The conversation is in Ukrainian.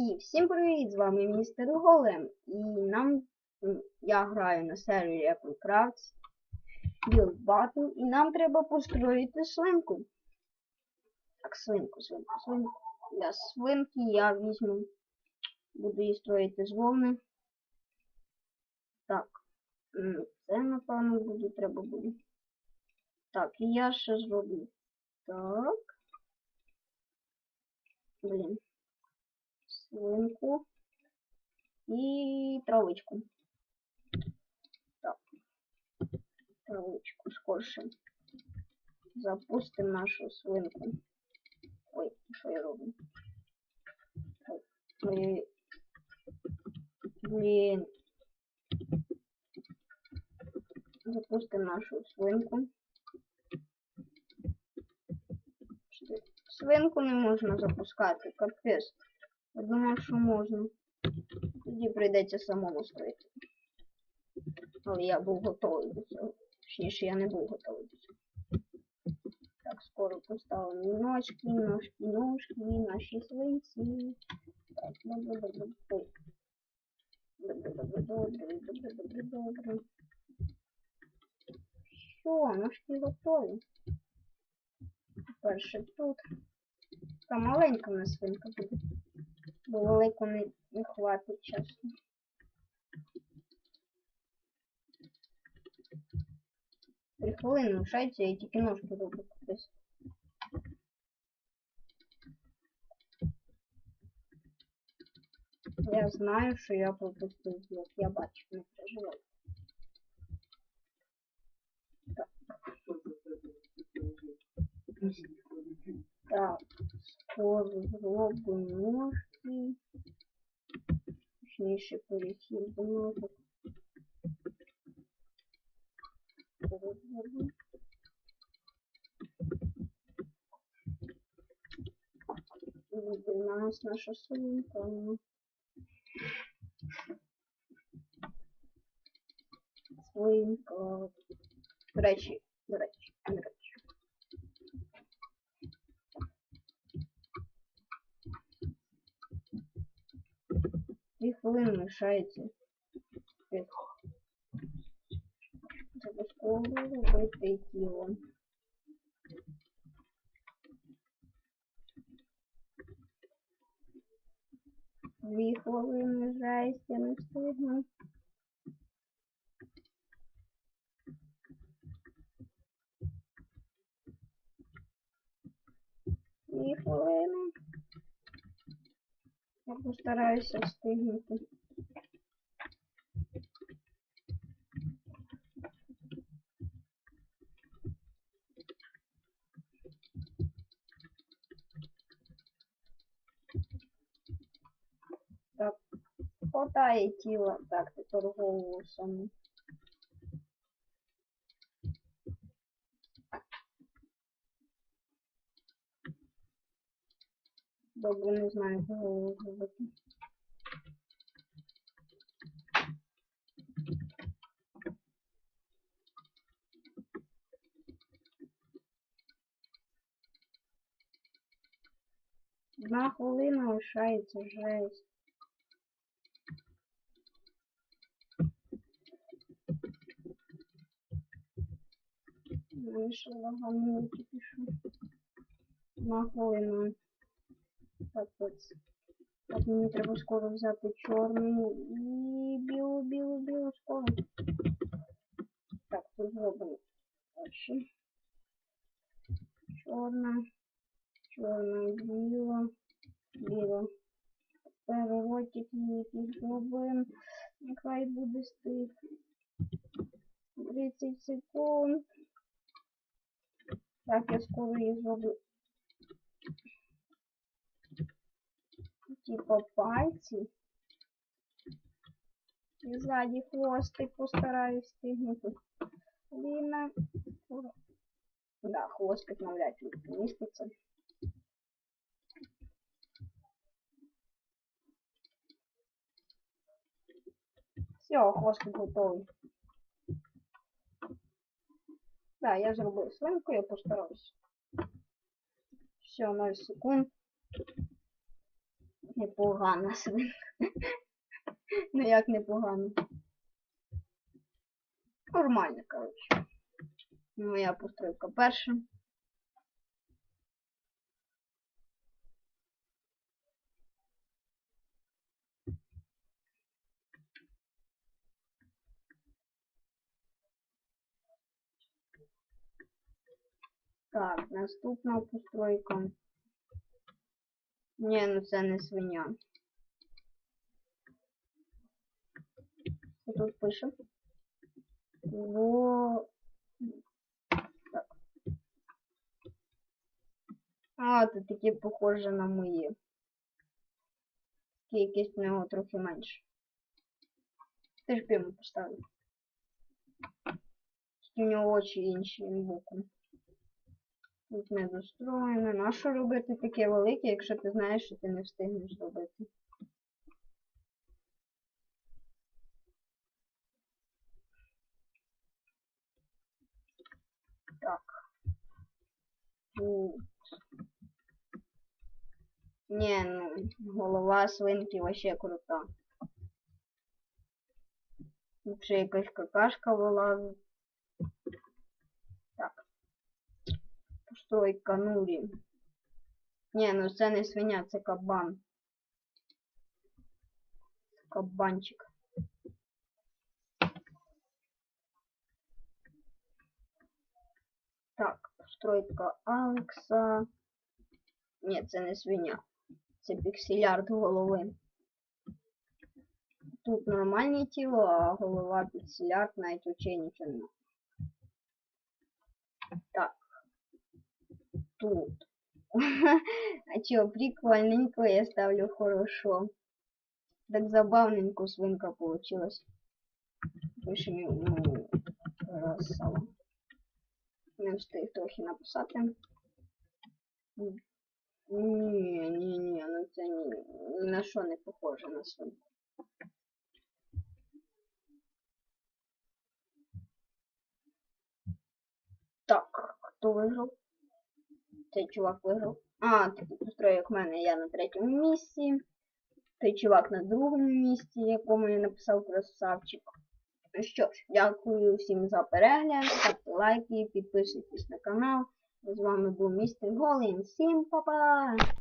І всім привіт! З вами містер Голем. І нам я граю на сервері Apple Crafts Build Battle, і нам треба построїти свинку. Так, свинку, свинку, свинку. Для свинки я візьму. Буду її строїти з вовни. Так. Це, напевно, буде, треба буде. Так, і я ще зроблю. Так. Блін свинку і травичку. Так. Травичку скорше. Запустимо нашу свинку. Ой, що я роблю? Ой, Блін. Запустимо нашу свинку. Свинку не можна запускати, капець. Я думав, що можна. Тоді прийдеться самому строїти. Але я був готовий до цього. Точніше, я не був готовий до цього. Так, скоро поставимо ножки, ножки, ножки, наші свинці. Так, добре, добре, добре. Добре, добре, добре, добре, добре, добре. Все, ножки готові. Перше тут. Така маленька в нас свинка буде бо велику не, не хватить часу. Три хвилини лишається, я тільки ножки роблю кудись. Я знаю, що я пропустив блок, я бачу, не переживай. Так. Так, скоро зробимо ножки. Точніше перехід до ножок. Буде у нас наша. Свинка. До речі, до речі. Дві хвилини лишається. Обов'язково робити тіло. Дві хвилини жесть, я не встигну. Дві хвилини. Я постараюся встигнути. Так, хватає тіла. Так, тепер голову саму. Добре, не знаю, кого зробити. Одна хвилина лишається жесть. Лагану тільки що. Одна хвилина. Капець. Так, мені треба скоро взяти чорний і білу, білу, білу скоро. Так, тут зроблено. Дальше. Чорна, чорна, біла, біла. Ротик який зробимо. Нехай буде стих. 30 секунд. Так, я скоро її зроблю. Типа пальці. І ззаді хвостик постараюсь стигнути. Ліна. Да, хвостик навряд ли поміститься. Все, хвостик готовий. Да, я зробив свинку, я постараюсь. Все, 0 секунд. Непогана свинка. Ну як непогано. Нормально, коротше. Моя постройка перша. Так, наступна постройка. Ні, ну це не свиня. Що тут пише? Во... Так. А, це такі похоже на мої. Такі якісь в нього трохи менше. Ти ж п'ємо поставлю. Тільки у нього очі інші боком. Тут не достроєно. На що робити таке велике, якщо ти знаєш, що ти не встигнеш зробити? Так. Тут. Ні, ну, голова свинки вообще крута. Тут ще якась какашка вилазить. Так. Постройка нурі. Ні, ну це не свиня, це кабан. Кабанчик. Так, постройка Алекса. Ні, це не свиня. Це пікселярд голови. Тут нормальне тіло, а голова пікселярд навіть очей нічого нема. Так. Тут. А чё, прикольненько, я ставлю хорошо. Так забавненько свинка получилась. Пишем ну, красава. Не встиг трохи написати. Ні, ну це ні, ні на що не похоже на свинку. Так, хто виграв? Цей чувак виграв. А, такий построй, як в мене, я на третьому місці. Той чувак на другому місці, якому я написав красавчик. Ну що ж, дякую всім за перегляд, ставте лайки, підписуйтесь на канал. З вами був містер Голін. Всім па-па!